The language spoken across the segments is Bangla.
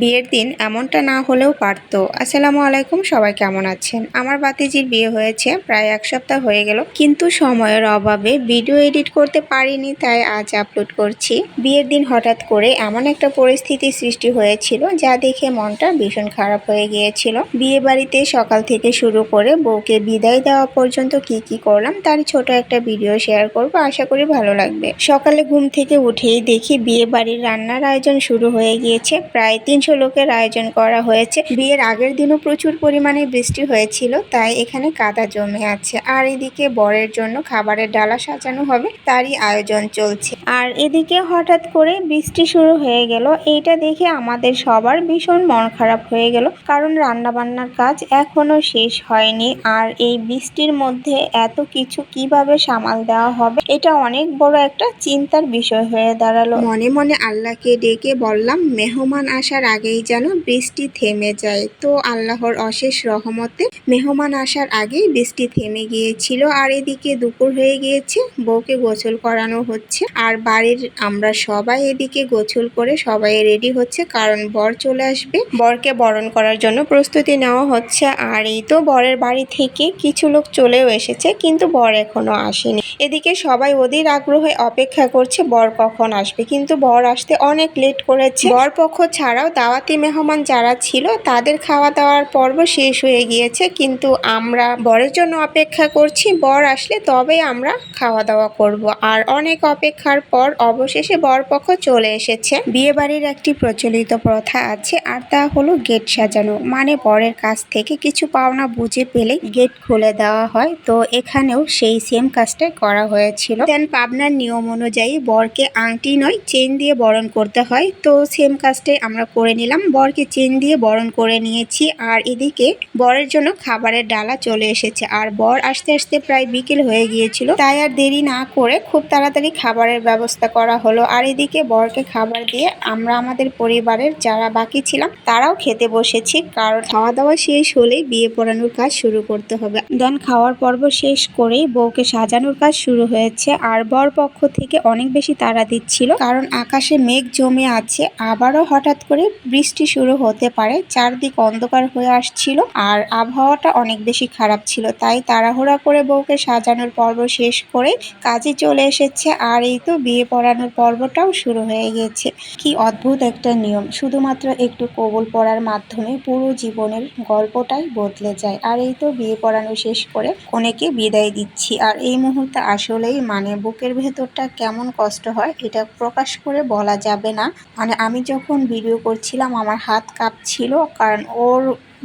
বিয়ের দিন এমনটা না হলেও পারতো। আসসালামু আলাইকুম, সবাই কেমন আছেন? আমার বাতিজির বিয়ে হয়েছে, প্রায় এক সপ্তাহ হয়ে গেল। কিন্তু সময়ের অভাবে ভিডিও এডিট করতে পারিনি, তাই আজ আপলোড করছি। বিয়ের দিন হঠাৎ করে এমন একটা পরিস্থিতি সৃষ্টি হয়েছিল, যা দেখে মনটা ভীষণ খারাপ হয়ে গিয়েছিল। বিয়ে বাড়িতে সকাল থেকে শুরু করে বউকে বিদায় দেওয়া পর্যন্ত কি কি করলাম, তার ছোট একটা ভিডিও শেয়ার করব, আশা করি ভালো লাগবে। সকালে ঘুম থেকে উঠেই দেখি বিয়ে বাড়ির রান্নার আয়োজন শুরু হয়ে গিয়েছে। প্রায় তিনশো লোকের আয়োজন করা হয়েছে। বিয়ের আগের দিনও প্রচুর পরিমাণে বৃষ্টি হয়েছিল, তাই এখানে কাদা জমে আছে। আর এদিকে বরের জন্য খাবারের ডালা সাজানো হবে, তারই আয়োজন চলছে। আর এদিকে হঠাৎ করে বৃষ্টি শুরু হয়ে গেল, এইটা দেখে আমাদের সবার ভীষণ মন খারাপ হয়ে গেল, কারণ রান্না বান্নার কাজ এখনও শেষ হয়নি। আর এই বৃষ্টির মধ্যে এত কিছু কীভাবে সামাল দেওয়া হবে, এটা অনেক বড় একটা চিন্তার বিষয় হয়ে দাঁড়াল। মনে মনে আল্লাহকে ডেকে বললাম, মেহমান আসার আগেই যেন বৃষ্টি থেমে যায়। তো আল্লাহর অশেষ রহমতে মেহমান আসার আগেই বৃষ্টি থেমে গিয়েছিল আর এদিকে দুপুর হয়ে গিয়েছে, বউকে গোসল করানো হচ্ছে আর বাড়ির আমরা সবাই এদিকে গোসল করে সবাই রেডি হচ্ছে কারণ বর চলে আসবে। বরকে বরণ করার জন্য প্রস্তুতি নেওয়া হচ্ছে আর এই তো বরের বাড়ি থেকে কিছু লোক চলেও এসেছে কিন্তু বর এখনও আসেনি। এদিকে সবাই অধীর আগ্রহে অপেক্ষা করছে, বর কখন আসবে? কিন্তু বর আসতে অনেক লেট করেছে। বর পক্ষ ছাড়াও দাওয়াতি মেহমান যারা ছিল, তাদের খাওয়া দাওয়ার পর্ব শেষ হয়ে গিয়েছে। কিন্তু আমরা বরের জন্য অপেক্ষা করছি। বর আসলে তবে আমরা খাওয়া দাওয়া করব। আর অনেক অপেক্ষার পর অবশেষে বর পক্ষ চলে এসেছে। বিয়ে বাড়ির একটি প্রচলিত প্রথা আছে, আর তা হলো গেট সাজানো। মানে বরের কাছ থেকে কিছু পাওনা বুঝে পেলে গেট খুলে দেওয়া হয়। তো এখানেও সেই সেম কাজটাই করা হয়েছিল। দেন পাবনার নিয়ম অনুযায়ী বরকে আংটি নয়, চেন দিয়ে বরণ করতে হয়। তো সেম কাজটাই আমরা করে নিলাম। বরকে চেন দিয়ে বরণ করে নিয়েছি আর এদিকে বরের জন্য খাবারের ডালা চলে এসেছে। আর বর আসতে আসতে প্রায় বিকেল হয়ে গিয়েছিল, তাই আর দেরি না করে খুব তাড়াতাড়ি খাবারের ব্যবস্থা করা হলো। আর এদিকে বরকে খাবার দিয়ে আমরা আমাদের পরিবারের যারা বাকি ছিলাম, তারাও খেতে বসেছি, কারণ খাওয়া দাওয়া শেষ হলেই বিয়ে পড়ানোর কাজ শুরু করতে হবে। দেন খাওয়ার পর্ব শেষ করেই বউকে সাজানোর কাজ শুরু হয়েছে। আর বর পক্ষ থেকে অনেক বেশি তাড়া দিচ্ছিল, কারণ আকাশে মেঘ জমে আছে। আবারও হঠাৎ করে বৃষ্টি শুরু হতে পারে, চারদিক অন্ধকার হয়ে আসছিল আর আবহাওয়াটা অনেক বেশি খারাপ ছিল। তাই তাড়াহুড়া করে বউকে সাজানোর পর্ব শেষ করে কাজে চলে এসেছে আর এই তো বিয়ে পড়ানোর পর্বটাও শুরু হয়ে গেছে। কি অদ্ভুত একটা নিয়ম। শুধুমাত্র একটু কবুল পড়ার মাধ্যমে পুরো জীবনের গল্পটাই বদলে যায়। আর এই তো বিয়ে পড়ানো শেষ করে কনেকে বিদায় দিচ্ছি। আর এই মুহূর্তে আসলেই মানে বুকের ভেতরটা কেমন কষ্ট হয়, এটা প্রকাশ করে বলা যাবে না। মানে আমি যখন ভিডিও করছিলাম, আমার হাত কাঁপছিল, কারণ ওর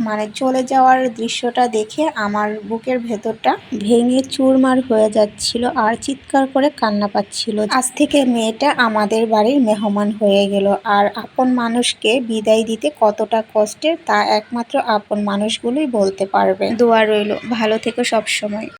মানে চলে যাওয়ার দৃশ্যটা দেখে আমার বুকের ভেতরটা ভেঙে চুরমার হয়ে যাচ্ছিল আর চিৎকার করে কান্না পাচ্ছিল আজ থেকে মেয়েটা আমাদের বাড়ির মেহমান হয়ে গেল আর আপন মানুষকে বিদায় দিতে কতটা কষ্টের তা একমাত্র আপন মানুষগুলোই বলতে পারবে দোয়া রইল, ভালো থেকো সব সময়।